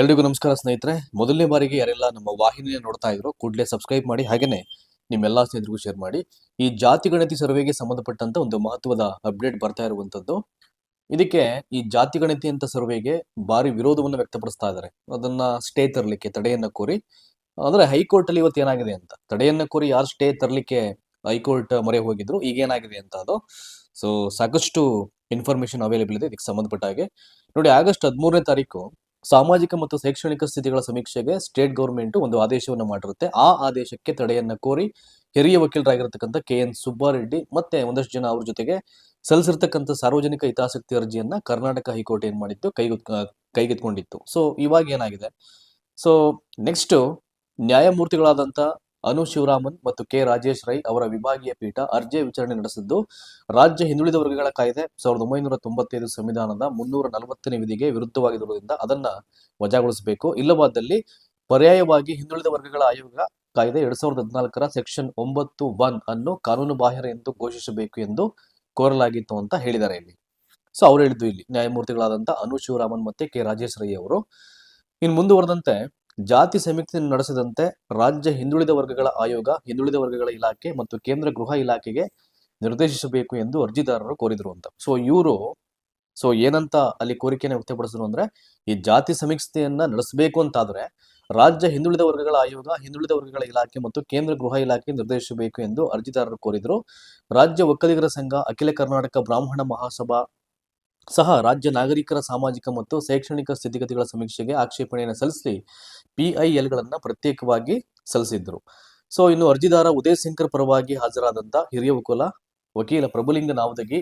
ಎಲ್ರಿಗೂ ನಮಸ್ಕಾರ ಸ್ನೇಹಿತರೆ. ಮೊದಲನೇ ಬಾರಿಗೆ ಯಾರೆಲ್ಲ ನಮ್ಮ ವಾಹಿನಿಯ ನೋಡ್ತಾ ಇದ್ರು ಕೂಡಲೇ ಸಬ್ಸ್ಕ್ರೈಬ್ ಮಾಡಿ, ಹಾಗೇನೆ ನಿಮ್ಮೆಲ್ಲ ಸ್ನೇಹಿತರಿಗೂ ಶೇರ್ ಮಾಡಿ. ಈ ಜಾತಿ ಗಣತಿ ಸರ್ವೆಗೆ ಸಂಬಂಧಪಟ್ಟಂತ ಒಂದು ಮಹತ್ವದ ಅಪ್ಡೇಟ್ ಬರ್ತಾ ಇರುವಂತದ್ದು. ಇದಕ್ಕೆ ಈ ಜಾತಿ ಗಣತಿ ಅಂತ ಸರ್ವೆಗೆ ಭಾರಿ ವಿರೋಧವನ್ನು ವ್ಯಕ್ತಪಡಿಸ್ತಾ ಇದ್ದಾರೆ. ಅದನ್ನ ಸ್ಟೇ ತರಲಿಕ್ಕೆ, ತಡೆಯನ್ನ ಕೋರಿ. ಅಂದ್ರೆ ಹೈಕೋರ್ಟ್ ಅಲ್ಲಿ ಇವತ್ತು ಏನಾಗಿದೆ ಅಂತ. ತಡೆಯನ್ನ ಕೋರಿ ಯಾರು ಸ್ಟೇ ತರಲಿಕ್ಕೆ ಹೈಕೋರ್ಟ್ ಮೊರೆ ಹೋಗಿದ್ರು, ಈಗ ಏನಾಗಿದೆ ಅಂತ ಅದು. ಸೊ ಸಾಕಷ್ಟು ಇನ್ಫಾರ್ಮೇಶನ್ ಅವೈಲೇಬಲ್ ಇದೆ. ಇದಕ್ಕೆ ಸಂಬಂಧಪಟ್ಟ ಹಾಗೆ. ನೋಡಿ, ಆಗಸ್ಟ್ ಹದಿಮೂರನೇ ತಾರೀಕು ಸಾಮಾಜಿಕ ಮತ್ತು ಶೈಕ್ಷಣಿಕ ಸ್ಥಿತಿಗಳ ಸಮೀಕ್ಷೆಗೆ ಸ್ಟೇಟ್ ಗೌರ್ಮೆಂಟ್ ಒಂದು ಆದೇಶವನ್ನು ಮಾಡಿರುತ್ತೆ. ಆ ಆದೇಶಕ್ಕೆ ತಡೆಯನ್ನ ಕೋರಿ ಹಿರಿಯ ವಕೀಲರಾಗಿರ್ತಕ್ಕಂಥ ಕೆ ಎನ್ ಸುಬ್ಬಾರೆಡ್ಡಿ ಮತ್ತೆ ಒಂದಷ್ಟು ಜನ ಅವ್ರ ಜೊತೆಗೆ ಸಲ್ಲಿಸಿರ್ತಕ್ಕಂಥ ಸಾರ್ವಜನಿಕ ಹಿತಾಸಕ್ತಿ ಅರ್ಜಿಯನ್ನ ಕರ್ನಾಟಕ ಹೈಕೋರ್ಟ್ ಏನ್ ಮಾಡಿತ್ತು? ಕೈಗೆತ್ ಕೈಗೆತ್ಕೊಂಡಿತ್ತು. ಸೊ ಇವಾಗ ಏನಾಗಿದೆ? ಸೊ ನೆಕ್ಸ್ಟ್ ನ್ಯಾಯಮೂರ್ತಿಗಳಾದಂಥ ಅನು ಶಿವರಾಮನ್ ಮತ್ತು ಕೆ ರಾಜೇಶ್ ರೈ ಅವರ ವಿಭಾಗೀಯ ಪೀಠ ಅರ್ಜಿ ವಿಚಾರಣೆ ನಡೆಸಿದ್ದು, ರಾಜ್ಯ ಹಿಂದುಳಿದ ವರ್ಗಗಳ ಕಾಯ್ದೆ ಸಾವಿರದ ಒಂಬೈನೂರ ತೊಂಬತ್ತೈದು ಸಂವಿಧಾನದ ಮುನ್ನೂರ ನಲವತ್ತನೇ ವಿಧಿಗೆ ವಿರುದ್ಧವಾಗಿರುವುದರಿಂದ ಅದನ್ನ ವಜಾಗೊಳಿಸಬೇಕು. ಇಲ್ಲವಾದಲ್ಲಿ ಪರ್ಯಾಯವಾಗಿ ಹಿಂದುಳಿದ ವರ್ಗಗಳ ಆಯೋಗ ಕಾಯ್ದೆ ಎರಡ್ ಸಾವಿರದ ಹದಿನಾಲ್ಕರ ಸೆಕ್ಷನ್ ಒಂಬತ್ತು ಒನ್ ಅನ್ನು ಕಾನೂನು ಬಾಹಿರ ಎಂದು ಘೋಷಿಸಬೇಕು ಎಂದು ಕೋರಲಾಗಿತ್ತು ಅಂತ ಹೇಳಿದ್ದಾರೆ ಇಲ್ಲಿ. ಸೊ, ಅವ್ರು ಹೇಳಿದ್ದು ಇಲ್ಲಿ ನ್ಯಾಯಮೂರ್ತಿಗಳಾದಂತಹ ಅನು ಶಿವರಾಮನ್ ಮತ್ತೆ ಕೆ ರಾಜೇಶ್ ರೈ ಅವರು. ಇನ್ನು ಮುಂದುವರೆದಂತೆ ಜಾತಿ ಸಮೀಕ್ಷೆ ನಡೆಸದಂತೆ ರಾಜ್ಯ ಹಿಂದುಳಿದ ವರ್ಗಗಳ ಆಯೋಗ, ಹಿಂದುಳಿದ ವರ್ಗಗಳ ಇಲಾಖೆ ಮತ್ತು ಕೇಂದ್ರ ಗೃಹ ಇಲಾಖೆಗೆ ನಿರ್ದೇಶಿಸಬೇಕು ಎಂದು ಅರ್ಜಿದಾರರು ಕೋರಿದರು ಅಂತ. ಸೊ ಇವರು ಸೊ ಏನಂತ ಅಲ್ಲಿ ಕೋರಿಕೆಯನ್ನು ವ್ಯಕ್ತಪಡಿಸಿದ್ರು ಅಂದ್ರೆ, ಈ ಜಾತಿ ಸಮೀಕ್ಷೆಯನ್ನ ನಡೆಸಬೇಕು ಅಂತಾದ್ರೆ, ರಾಜ್ಯ ಹಿಂದುಳಿದ ವರ್ಗಗಳ ಆಯೋಗ, ಹಿಂದುಳಿದ ವರ್ಗಗಳ ಇಲಾಖೆ ಮತ್ತು ಕೇಂದ್ರ ಗೃಹ ಇಲಾಖೆ ನಿರ್ದೇಶಿಸಬೇಕು ಎಂದು ಅರ್ಜಿದಾರರು ಕೋರಿದರು. ರಾಜ್ಯ ಒಕ್ಕಲಿಗರ ಸಂಘ, ಅಖಿಲ ಕರ್ನಾಟಕ ಬ್ರಾಹ್ಮಣ ಮಹಾಸಭಾ ಸಹ ರಾಜ್ಯ ನಾಗರಿಕರ ಸಾಮಾಜಿಕ ಮತ್ತು ಶೈಕ್ಷಣಿಕ ಸ್ಥಿತಿಗತಿಗಳ ಸಮೀಕ್ಷೆಗೆ ಆಕ್ಷೇಪಣೆಯನ್ನು ಸಲ್ಲಿಸಿ ಪಿಐಎಲ್ಗಳನ್ನು ಪ್ರತ್ಯೇಕವಾಗಿ ಸಲ್ಲಿಸಿದ್ದರು ಸೊ, ಇನ್ನು ಅರ್ಜಿದಾರ ಉದಯ್ ಶಂಕರ್ ಪರವಾಗಿ ಹಾಜರಾದಂಥ ಹಿರಿಯ ವಕುಲ ವಕೀಲ ಪ್ರಭುಲಿಂಗ ನಾವದಗಿ.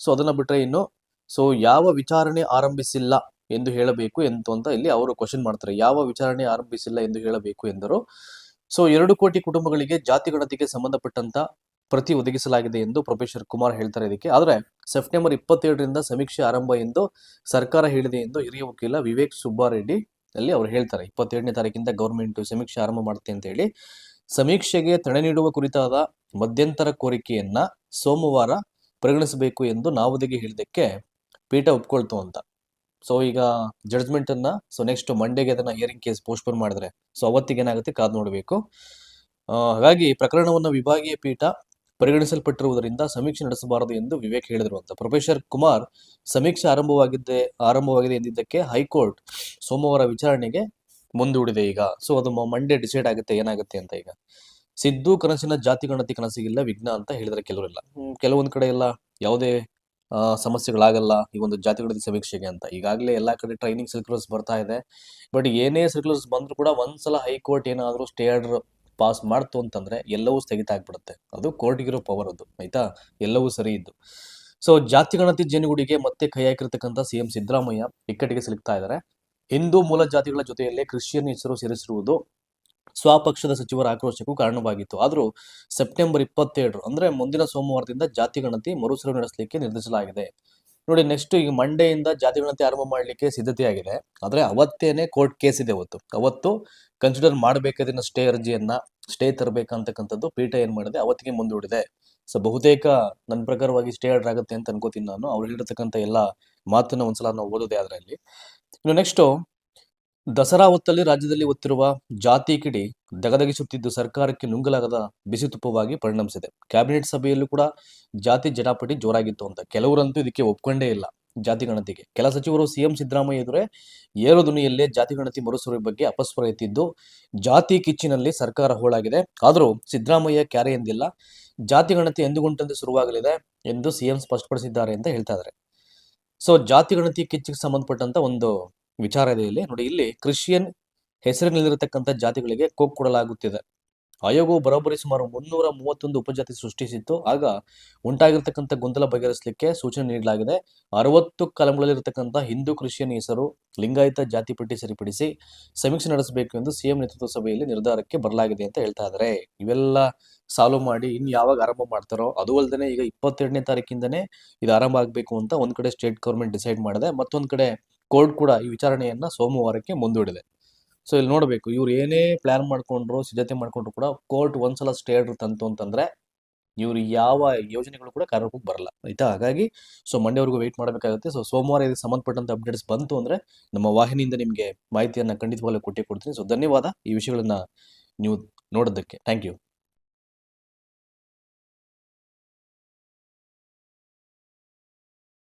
ಸೊ, ಅದನ್ನು ಬಿಟ್ಟರೆ ಇನ್ನು, ಸೊ, ಯಾವ ವಿಚಾರಣೆ ಆರಂಭಿಸಿಲ್ಲ ಎಂದು ಹೇಳಬೇಕು ಎಂದು ಅಂತ ಇಲ್ಲಿ ಅವರು ಕ್ವಶನ್ ಮಾಡ್ತಾರೆ. ಯಾವ ವಿಚಾರಣೆ ಆರಂಭಿಸಿಲ್ಲ ಎಂದು ಹೇಳಬೇಕು ಎಂದರು. ಸೊ, ಎರಡು ಕೋಟಿ ಕುಟುಂಬಗಳಿಗೆ ಜಾತಿ ಗಣತಿಗೆ ಸಂಬಂಧಪಟ್ಟಂತ ಪ್ರತಿ ಒದಗಿಸಲಾಗಿದೆ ಎಂದು ಪ್ರೊಫೆಸರ್ ಕುಮಾರ್ ಹೇಳ್ತಾರೆ ಇದಕ್ಕೆ. ಆದರೆ ಸೆಪ್ಟೆಂಬರ್ ಇಪ್ಪತ್ತೇಳರಿಂದ ಸಮೀಕ್ಷೆ ಆರಂಭ ಎಂದು ಸರ್ಕಾರ ಹೇಳಿದೆ ಎಂದು ಹಿರಿಯ ವಕೀಲ ವಿವೇಕ್ ಸುಬ್ಬಾರೆಡ್ಡಿ ಅಲ್ಲಿ ಅವರು ಹೇಳ್ತಾರೆ. ಇಪ್ಪತ್ತೇಳನೇ ತಾರೀಕಿಂದ ಗೌರ್ಮೆಂಟ್ ಸಮೀಕ್ಷೆ ಆರಂಭ ಮಾಡುತ್ತೆ ಅಂತ ಹೇಳಿ. ಸಮೀಕ್ಷೆಗೆ ತಡೆ ನೀಡುವ ಕುರಿತಾದ ಮಧ್ಯಂತರ ಕೋರಿಕೆಯನ್ನ ಸೋಮವಾರ ಪರಿಗಣಿಸಬೇಕು ಎಂದು ನಾವುದಿಗೆ ಹೇಳಿದಕ್ಕೆ ಪೀಠ ಒಪ್ಕೊಳ್ತು ಅಂತ. ಸೊ ಈಗ ಜಡ್ಜ್ಮೆಂಟ್ ಅನ್ನ ಸೊ ನೆಕ್ಸ್ಟ್ ಮಂಡೇಗೆ ಅದನ್ನ ಹಿಯರಿಂಗ್ ಕೇಸ್ ಪೋಸ್ಟ್ಪೋನ್ ಮಾಡಿದ್ರೆ ಸೊ ಅವತ್ತಿಗೆ ಏನಾಗುತ್ತೆ ಕಾದು ನೋಡಬೇಕು. ಹಾಗಾಗಿ ಪ್ರಕರಣವನ್ನು ವಿಭಾಗೀಯ ಪೀಠ ಪರಿಗಣಿಸಲ್ಪಟ್ಟಿರುವುದರಿಂದ ಸಮೀಕ್ಷೆ ನಡೆಸಬಾರದು ಎಂದು ವಿವೇಕ್ ಹೇಳಿದರು ಅಂತ ಪ್ರೊಫೆಸರ್ ಕುಮಾರ್, ಸಮೀಕ್ಷೆ ಆರಂಭವಾಗಿದ್ದೆ, ಆರಂಭವಾಗಿದೆ ಎಂದಿದ್ದಕ್ಕೆ ಹೈಕೋರ್ಟ್ ಸೋಮವಾರ ವಿಚಾರಣೆಗೆ ಮುಂದೂಡಿದೆ ಈಗ. ಸೊ ಅದು ಮಂಡೇ ಡಿಸೈಡ್ ಆಗುತ್ತೆ, ಏನಾಗುತ್ತೆ ಅಂತ ಈಗ. ಸಿದ್ದು ಕನಸಿನ ಜಾತಿ ಗಣತಿ ಕನಸಿಗಿಲ್ಲ, ವಿಘ್ನ ಅಂತ ಹೇಳಿದ್ರೆ ಕೆಲವರೆಲ್ಲ ಕೆಲವೊಂದು ಕಡೆ ಎಲ್ಲ ಯಾವುದೇ ಸಮಸ್ಯೆಗಳಾಗಲ್ಲ ಈ ಒಂದು ಜಾತಿ ಗಣತಿ ಸಮೀಕ್ಷೆಗೆ ಅಂತ. ಈಗಾಗಲೇ ಎಲ್ಲಾ ಕಡೆ ಟ್ರೈನಿಂಗ್ ಸರ್ಕ್ಯುಲರ್ಸ್ ಬರ್ತಾ ಇದೆ. ಬಟ್ ಏನೇ ಸರ್ಕ್ಯುಲರ್ಸ್ ಬಂದ್ರು ಕೂಡ ಒಂದ್ಸಲ ಹೈಕೋರ್ಟ್ ಏನಾದರೂ ಸ್ಟೇ ಆರ್ಡರ್ ಪಾಸ್ ಮಾಡ್ತು ಅಂತಂದ್ರೆ ಎಲ್ಲವೂ ಸ್ಥಗಿತ ಆಗ್ಬಿಡುತ್ತೆ. ಅದು ಕೋರ್ಟ್ಗಿರೋ ಪವರ್ ಅದು, ಆಯ್ತಾ? ಎಲ್ಲವೂ ಸರಿ ಇದ್ದು. ಸೊ ಜಾತಿ ಗಣತಿ ಜೇನುಗೂಡಿಗೆ ಮತ್ತೆ ಕೈ ಹಾಕಿರ್ತಕ್ಕಂಥ ಸಿಎಂ ಸಿದ್ದರಾಮಯ್ಯ ಇಕ್ಕಟ್ಟಿಗೆ ಸಿಲುಕ್ತಾ ಇದ್ದಾರೆ ಹಿಂದೂ ಮೂಲ ಜಾತಿಗಳ ಜೊತೆಯಲ್ಲೇ ಕ್ರಿಶ್ಚಿಯನ್ ಹೆಸರು ಸೇರಿಸಿರುವುದು ಸ್ವಪಕ್ಷದ ಸಚಿವರ ಆಕ್ರೋಶಕ್ಕೂ ಕಾರಣವಾಗಿತ್ತು. ಆದರೂ ಸೆಪ್ಟೆಂಬರ್ ಇಪ್ಪತ್ತೇಳರು ಅಂದ್ರೆ ಮುಂದಿನ ಸೋಮವಾರದಿಂದ ಜಾತಿ ಗಣತಿ ಮರುಸರು ನಡೆಸಲಿಕ್ಕೆ ನಿರ್ಧರಿಸಲಾಗಿದೆ. ನೋಡಿ ನೆಕ್ಸ್ಟ್ ಈಗ ಮಂಡೆಯಿಂದ ಜಾತಿ ಗಣತಿ ಆರಂಭ ಮಾಡಲಿಕ್ಕೆ ಸಿದ್ಧತೆಯಾಗಿದೆ. ಆದರೆ ಅವತ್ತೇನೆ ಕೋರ್ಟ್ ಕೇಸ್ ಇದೆ ಅವತ್ತು. ಅವತ್ತು ಕನ್ಸಿಡರ್ ಮಾಡಬೇಕಾದ್ರೆ ಸ್ಟೇ ಅರ್ಜಿಯನ್ನ ಸ್ಟೇ ತರಬೇಕಂತಕ್ಕಂಥದ್ದು ಪೀಠ ಏನ್ ಮಾಡಿದೆ? ಅವತ್ತಿಗೆ ಮುಂದೂಡಿದೆ. ಸೊ ಬಹುತೇಕ ನನ್ನ ಪ್ರಕಾರವಾಗಿ ಸ್ಟೇ ಆರ್ಡರ್ ಆಗುತ್ತೆ ಅಂತ ಅನ್ಕೋತೀನಿ ನಾನು. ಅವ್ರು ಹೇಳಿರ್ತಕ್ಕಂಥ ಎಲ್ಲ ಮಾತನ್ನ ಒಂದ್ಸಲ ನಾವು ಓದೋದೇ ಅದರಲ್ಲಿ ಇನ್ನು ನೆಕ್ಸ್ಟ್ ದಸರಾ ಹೊತ್ತಲ್ಲಿ ರಾಜ್ಯದಲ್ಲಿ ಒತ್ತಿರುವ ಜಾತಿ ಕಿಡಿ ದಗದಗಿಸುತ್ತಿದ್ದು ಸರ್ಕಾರಕ್ಕೆ ನುಂಗಲಾಗದ ಬಿಸಿ ತುಪ್ಪವಾಗಿ ಪರಿಣಮಿಸಿದೆ. ಕ್ಯಾಬಿನೆಟ್ ಸಭೆಯಲ್ಲೂ ಕೂಡ ಜಾತಿ ಜಟಾಪಟಿ ಜೋರಾಗಿತ್ತು ಅಂತ ಕೆಲವರಂತೂ ಇದಕ್ಕೆ ಒಪ್ಕೊಂಡೇ ಇಲ್ಲ ಜಾತಿ ಗಣತಿಗೆ. ಕೆಲ ಸಚಿವರು ಸಿಎಂ ಸಿದ್ದರಾಮಯ್ಯ ಎದುರೇ ಏರೋ ಧ್ವನಿಯಲ್ಲೇ ಜಾತಿ ಗಣತಿ ಮರುಸುರಿ ಬಗ್ಗೆ ಅಪಸ್ವರ ಎತ್ತಿದ್ದು, ಜಾತಿ ಕಿಚ್ಚಿನಲ್ಲಿ ಸರ್ಕಾರ ಹೋಳಾಗಿದೆ. ಆದರೂ ಸಿದ್ದರಾಮಯ್ಯ ಕ್ಯಾರೆ ಎಂದಿಲ್ಲ. ಜಾತಿ ಗಣತಿ ಎಂದುಗುಂಟಂತೆ ಶುರುವಾಗಲಿದೆ ಎಂದು ಸಿಎಂ ಸ್ಪಷ್ಟಪಡಿಸಿದ್ದಾರೆ ಅಂತ ಹೇಳ್ತಾ ಇದ್ದಾರೆ. ಸೊ ಜಾತಿ ಗಣತಿ ಕಿಚ್ಚಿಗೆ ಸಂಬಂಧಪಟ್ಟಂತ ಒಂದು ವಿಚಾರ ಇದೆ ಇಲ್ಲಿ ನೋಡಿ, ಇಲ್ಲಿ ಕ್ರಿಶ್ಚಿಯನ್ ಹೆಸರಿನಲ್ಲಿರತಕ್ಕಂಥ ಜಾತಿಗಳಿಗೆ ಕೋಕ್ ಕೊಡಲಾಗುತ್ತಿದೆ. ಆಯೋಗವು ಬರೋಬ್ಬರಿ ಸುಮಾರು ಮುನ್ನೂರ ಮೂವತ್ತೊಂದು ಉಪಜಾತಿ ಸೃಷ್ಟಿಸಿತ್ತು. ಆಗ ಉಂಟಾಗಿರ್ತಕ್ಕಂಥ ಗೊಂದಲ ಬಗೆಹರಿಸಲಿಕ್ಕೆ ಸೂಚನೆ ನೀಡಲಾಗಿದೆ. ಅರವತ್ತು ಕಲಂಗಳಲ್ಲಿರತಕ್ಕಂಥ ಹಿಂದೂ ಕ್ರಿಶ್ಚಿಯನ್ ಹೆಸರು ಲಿಂಗಾಯತ ಜಾತಿ ಪಟ್ಟಿ ಸರಿಪಡಿಸಿ ಸಮೀಕ್ಷೆ ನಡೆಸಬೇಕು ಎಂದು ಸಿಎಂ ನೇತೃತ್ವ ಸಭೆಯಲ್ಲಿ ನಿರ್ಧಾರಕ್ಕೆ ಬರಲಾಗಿದೆ ಅಂತ ಹೇಳ್ತಾ ಇದ್ದಾರೆ ಇವೆಲ್ಲ ಸಾಲ್ವ್ ಮಾಡಿ ಇನ್ ಯಾವಾಗ ಆರಂಭ ಮಾಡ್ತಾರೋ, ಅದು ಅಲ್ಲದೆ ಈಗ ಇಪ್ಪತ್ತೆರಡನೇ ತಾರೀಕಿಂದನೇ ಇದು ಆರಂಭ ಆಗಬೇಕು ಅಂತ ಒಂದ್ ಕಡೆ ಸ್ಟೇಟ್ ಗೌರ್ಮೆಂಟ್ ಡಿಸೈಡ್ ಮಾಡಿದೆ. ಮತ್ತೊಂದ್ ಕಡೆ ಕೋರ್ಟ್ ಕೂಡ ಈ ವಿಚಾರಣೆಯನ್ನು ಸೋಮವಾರಕ್ಕೆ ಮುಂದೂಡಿದೆ. ಸೊ ಇಲ್ಲಿ ನೋಡಬೇಕು, ಇವ್ರು ಏನೇ ಪ್ಲಾನ್ ಮಾಡಿಕೊಂಡ್ರು, ಸಿದ್ಧತೆ ಮಾಡಿಕೊಂಡ್ರು ಕೂಡ ಕೋರ್ಟ್ ಒಂದ್ಸಲ ಸ್ಟೇ ಆರ್ಡರ್ ತಂತು ಅಂತಂದ್ರೆ ಇವರು ಯಾವ ಯೋಜನೆಗಳು ಕೂಡ ಕಾರ್ಯರೂಪಕ್ಕೆ ಬರಲ್ಲ. ಆಯ್ತಾ? ಹಾಗಾಗಿ ಸೊ ಮಂಡ್ಯವರೆಗೂ ವೆಯ್ಟ್ ಮಾಡಬೇಕಾಗುತ್ತೆ. ಸೊ ಸೋಮವಾರ ಇದಕ್ಕೆ ಸಂಬಂಧಪಟ್ಟಂತ ಅಪ್ಡೇಟ್ಸ್ ಬಂತು ಅಂದ್ರೆ ನಮ್ಮ ವಾಹಿನಿಯಿಂದ ನಿಮಗೆ ಮಾಹಿತಿಯನ್ನು ಖಂಡಿತವಾಗ್ಲೂ ಕೊಟ್ಟೇ ಕೊಡ್ತೀನಿ ಸೊ ಧನ್ಯವಾದ ಈ ವಿಷಯಗಳನ್ನ ನೀವು ನೋಡೋದಕ್ಕೆ. Thank you